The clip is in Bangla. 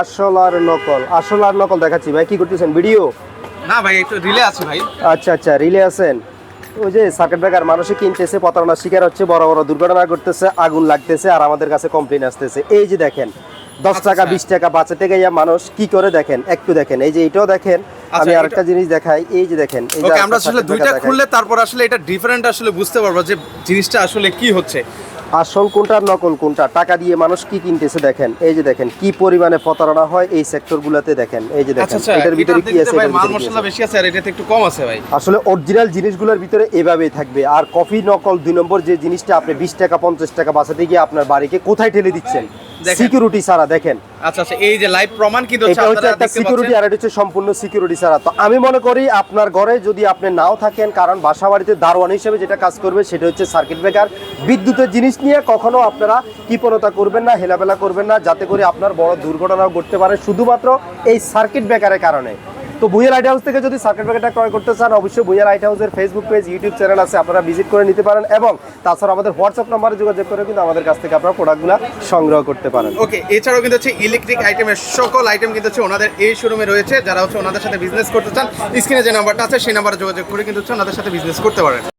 আসল আর নকল। আসল আর নকল দেখাচ্ছি। ভাই কি করতেছেন? ভিডিও? না ভাই একটু রিলে আছি ভাই। আচ্ছা আচ্ছা রিলে আছেন? ওই যে সার্কিট ব্রেকার মানুষে কিনতেছে প্রতারণার শিকার হচ্ছে বড় বড় দুর্ঘটনা আগুন লাগতেছে আর আমাদের কাছে কমপ্লেন আসতেছে। এই যে দেখেন দশ আচ্ছা, টাকা আচ্ছা। বিশ টাকা বাঁচাতে গিয়ে মানুষ কি করে দেখেন? একটু দেখেন। এই যে এটাও দেখেন আমি আচ্ছা, আরেকটা জিনিস দেখাই। এই যে দেখেন এই যে আমরা আসলে দুইটা খুললে তারপর আসলে এটা ডিফারেন্ট আসলে বুঝতে পারব যে জিনিসটা আসলে কি হচ্ছে। আসল কোনটা নকল কোনটা টাকা দিয়ে মানুষ কি কিনতেছে দেখেন। এই যে দেখেন কি পরিমাণে প্রতারণা হয় এই সেক্টর গুলাতে দেখেন। এই যে আচ্ছা দেখেন আচ্ছা এটার ভিতরে কি আছে ভাই মাল মশলা বেশি আছে আর এটাতে একটু কম আছে ভাই। আসলে অরিজিনাল জিনিসগুলোর ভিতরে এভাবেই থাকবে। আর কফি নকল দুই নম্বর যে জিনিসটা আপনি বিশ টাকা পঞ্চাশ টাকা বাঁচাতে গিয়ে আপনার বাড়িকে কোথায় ঠেলে দিচ্ছেন। সিকিউরিটি ছাড়া দেখেন। আচ্ছা আচ্ছা এই যে লাইভ প্রমাণ কিন্তু এটা হচ্ছে একটা সিকিউরিটি আর এটা হচ্ছে সম্পূর্ণ সিকিউরিটি ছাড়া। তো আমি মনে করি আপনার ঘরে যদি আপনি নাও থাকেন কারণ বাসা বাড়িতে দারোয়ান হিসেবে যেটা কাজ করবে সেটা হচ্ছে সার্কিট ব্রেকার বিদ্যুতের জিনিস নিয়ে কখনো আপনারা কৃপণতা করবেন না হেলাবেলা করবেন না যাতে করে আপনার বড় দুর্ঘটনাও ঘটতে পারে। শুধুমাত্র এই সার্কিট ব্রেকারের কারণে। তো ভুইয়া লাইট হাউস থেকে যদি সার্কিট ব্রেকারটা ক্রয় করতে চান, অবশ্যই ভুইয়া লাইট হাউসের ফেসবুক পেজ ইউটিউব চ্যানেল আছে, আপনারা ভিজিট করে নিতে পারেন। এবং তাছাড়া আমাদের হোয়াটসঅ্যাপ নাম্বারে যোগাযোগ করে কিন্তু আমাদের কাছ থেকে আপনারা প্রোডাক্টগুলো সংগ্রহ করতে পারেন। ওকে এছাড়াও কিন্তু হচ্ছে ইলেকট্রিক আইটেমের সকল আইটেম কিন্তু হচ্ছে ওনাদের এই শোরুমে রয়েছে। যারা হচ্ছে ওনাদের সাথে বিজনেস করতে চান স্ক্রিনে যে নাম্বারটা আছে, সেই নাম্বারে যোগাযোগ করে কিন্তু হচ্ছে ওনাদের সাথে বিজনেস করতে পারেন।